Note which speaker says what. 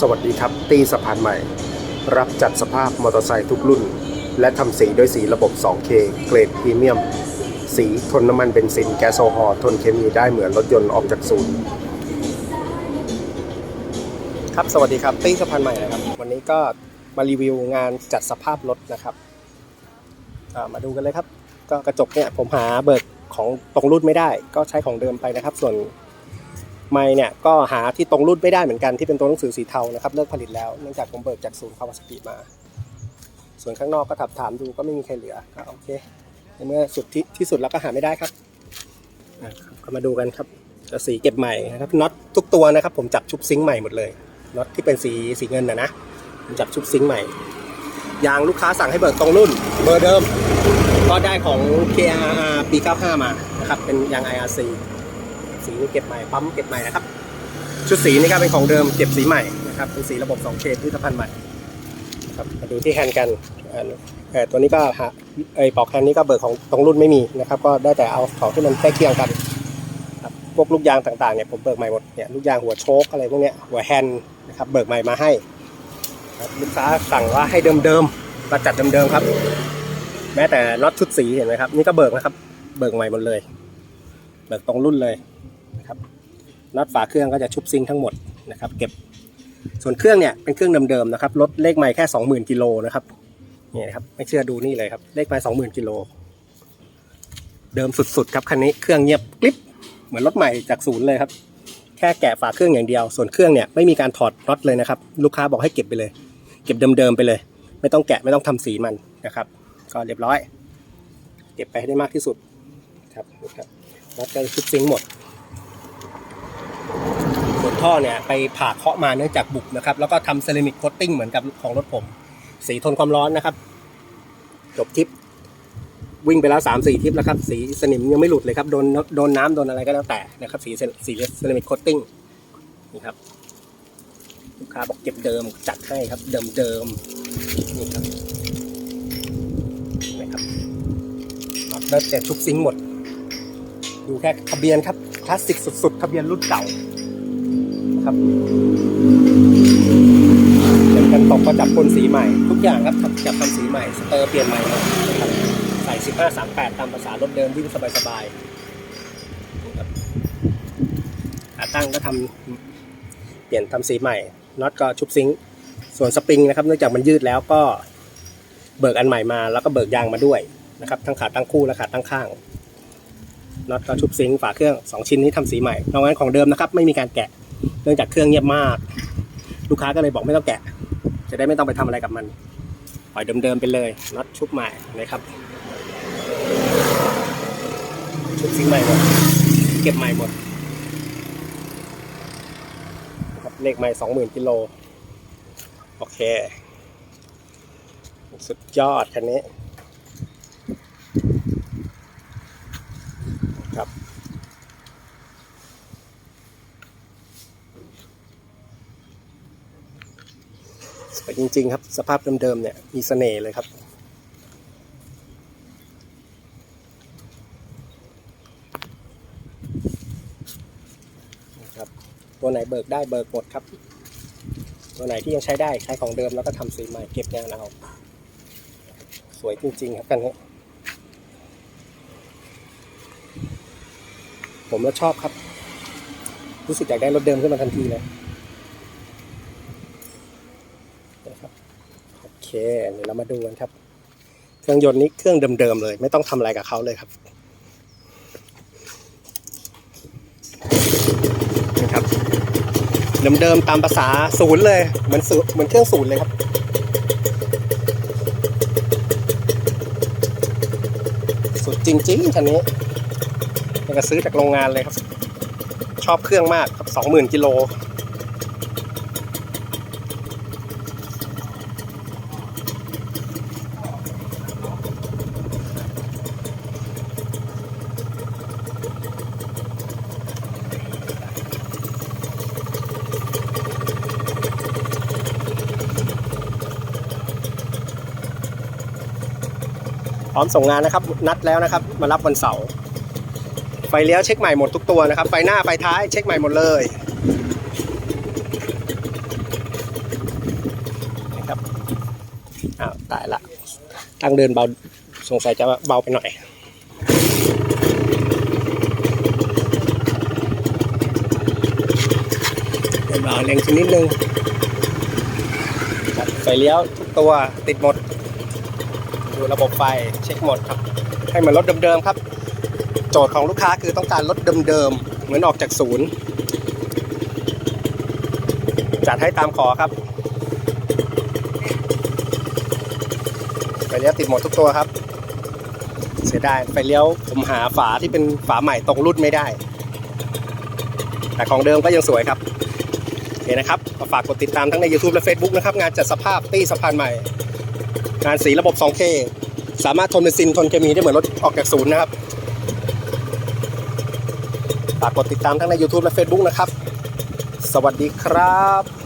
Speaker 1: สวัสดีครับ ตีสะพานใหม่ รับจัดสภาพมอเตอร์ไซค์ทุกรุ่น และทำสีด้วยสีระบบ 2K เกรดพรีเมียม สีทนน้ำมันเบนซินแก๊สโซฮอล์ทนเคมีได้เหมือนรถยนต์ออกจากศูนย์ครับสวัสดีครับตีสะพานใหม่นะครับ วันนี้ก็มารีวิวงานจัดสภาพรถนะครับมาดูกันเลยครับ ก็กระจกเนี่ยผมหาเบิกของตรงรุ่นไม่ได้ ก็ใช้ของเดิมไปนะครับ ส่วน ไม้เนี่ยก็หาที่ตรงรุ่นไม่ได้เหมือนกันที่เป็นตัวหนังสือสีเทานะครับเลิกผลิตแล้วเนื่องจากผมเบิกจากศูนย์คาวาซากิมา ส่วนข้างนอกก็ถับถามดูก็ไม่มีใครเหลือก็โอเคในเมื่อสุดที่ที่สุดแล้วก็หาไม่ได้ครับก็มาดูกันครับสีเก็บใหม่นะครับน็อตทุกตัวนะครับ ผมจับชุบซิงค์ใหม่หมดเลยน็อตที่เป็นสีสีเงินนะนะผมจับชุบซิงค์ใหม่ยางลูกค้าสั่งให้เบิกตรงรุ่นเบอร์เดิม ก็ได้ของ KRR ปี 95 มานะครับเป็นยาง IRC สีเก็บใหม่ปั๊มเก็บใหม่นะครับ ชุดสีนี่ก็เป็นของเดิมเก็บสีใหม่นะครับเป็นสีระบบ 2K พืชพันธุ์ใหม่ครับมาดูที่แฮนด์กันตัวนี้ก็หาไอปลอกแฮนด์นี้ก็เบิกของตรงรุ่นไม่มีนะครับ ก็ได้แต่เอาของที่มันใกล้เคียงกันครับพวกลูกยางต่างๆเนี่ยผมเบิกใหม่หมดเนี่ยลูกยางหัวโชคอะไรพวกเนี้ยหัวแฮนด์นะครับเบิกใหม่มาให้ครับลูกค้าสั่งว่าให้เดิมๆมาจัดเดิมๆครับ แม้แต่น็อตชุดสีเห็นไหมครับ นี่ก็เบิกนะครับ เบิกใหม่หมดเลย เบิกตรงรุ่นเลย น็อตฝาเครื่องก็จะชุบซิงทั้งหมดนะครับเก็บส่วนเครื่องเนี่ยเป็นเครื่องเดิมๆนะครับรถเลขไม่แค่ 20,000กิโลนะครับนี่นะครับไม่เชื่อดูนี่เลยครับเลขไม่20,000กิโลเดิมสุดๆครับคันนี้เครื่องเงียบกริบเหมือนรถใหม่จากศูนย์เลยครับแค่แกะฝาเครื่องอย่างเดียว ส่วนเครื่องเนี่ยไม่มีการถอดน็อตเลยนะครับลูกค้าบอกให้เก็บไปเลย เก็บเดิมๆไปเลย ไม่ต้องแกะไม่ต้องทำสีมันนะครับก็เรียบร้อย เก็บไปให้ได้มากที่สุดครับนี่ครับน็อตก็ชุบซิงหมด ส่วนท่อเนี่ยไปผ่าเคาะมาเนื่องจากบุกนะครับ แล้วก็ทำเซรามิกโคตติ้งเหมือนกับของรถผม สีทนความร้อนนะครับ จบทริป วิ่งไปแล้วสามสี่ทริปแล้วครับ สีสนิมยังไม่หลุดเลยครับ โดนโดนน้ำโดนอะไรก็แล้วแต่นะครับ สีสีเซรามิกโคตติ้งนี่ครับลูกค้าบอกเก็บเดิมจัดให้ครับ เดิมเดิมนี่ครับนะครับน็อตเลิศแต่ชุบซิงหมด ดูแค่ทะเบียนครับคลาสสิกสุดๆ ทะเบียนรุ่นเก่า ครับเป็นกันตกก็จับพ่นสีใหม่ ทุกอย่างครับจับทำสีใหม่สเตอร์เปลี่ยนใหม่หมดนะครับใส่15 38 ตามภาษารถเดิมวิ่งสบายๆนะครับขาตั้งก็ทำเปลี่ยนทำสีใหม่น็อตก็ชุบซิงส่วนสปริงนะครับเนื่องจากมันยืดแล้วก็เบิกอันใหม่มาแล้วก็เบิกยางมาด้วยนะครับทั้งขาตั้งคู่และขาตั้งข้างน็อตก็ชุบซิงฝาเครื่องสองชิ้นนี้ทำสีใหม่นอกนั้นของเดิมนะครับ ไม่มีการแกะ เนื่องจากเครื่องเงียบมาก ลูกค้าก็เลยบอกไม่ต้องแกะ จะได้ไม่ต้องไปทำอะไรกับมันปล่อยเดิมๆไปเลยน็อตชุบใหม่นะครับ ชุบซิงใหม่หมดเก็บใหม่หมดครับเลขใหม่สองหมื่นกิโลโอเค สุดยอดคันนี้ครับ สวยจริง ๆ ครับ สภาพเดิมๆเนี่ยมีเสน่ห์เลยครับครับ ตัวไหนเบิกได้เบิกหมดครับ ตัวไหนที่ยังใช้ได้ใช้ของเดิมแล้วก็ทำสีใหม่เก็บงานเอาสวยจริง ๆ ครับกันนี้ผมก็ชอบครับ รู้สึกอยากได้รถเดิมขึ้นมาทันทีเลย นะครับโอ เคเดี๋ยวเรามาดูกันครับ เครื่องยนต์นี้เครื่องเดิมๆเลย ไม่ต้องทำอะไรกับเขาเลยครับนะครับเดิมๆตามภาษาศูนย์เลยเหมือนศูนย์เหมือนเครื่องศูนย์เลยครับสุดจริงๆคันนี้ยังก็ซื้อจากโรงงานเลยครับ ชอบเครื่องมากครับสองหมื่นกิโล พร้อมส่งงานนะครับ นัดแล้วนะครับ มารับวันเสาร์ไฟเลี้ยวเช็คใหม่หมดทุกตัวนะครับ ไฟหน้าไฟท้ายเช็คใหม่หมดเลยนะครับอ้าวตายละตั้งเดินเบาสงสัยจะเบาไปหน่อยเบาแรงชนิดนึงไฟเลี้ยวทุกตัวติดหมด ดูระบบไฟเช็คหมดครับ ให้เหมือนรถเดิมๆครับ โจทย์ของลูกค้าคือต้องการรถเดิมๆเหมือนออกจากศูนย์ จัดให้ตามขอครับไฟเลี้ยวติดหมดทุกตัวครับ เสียดายไฟเลี้ยวผมหาฝาที่เป็นฝาใหม่ตรงรุ่นไม่ได้ แต่ของเดิมก็ยังสวยครับโอเคนะครับฝากกดติดตามทั้งใน YouTube และ Facebook นะครับ งานจัดสภาพตี้สะพานใหม่ งานสีระบบ 2K สามารถทนเบนซินทนเคมีได้เหมือนรถออกจากศูนย์นะครับฝากกดติดตามทั้งใน YouTube และ Facebook นะครับ สวัสดีครับ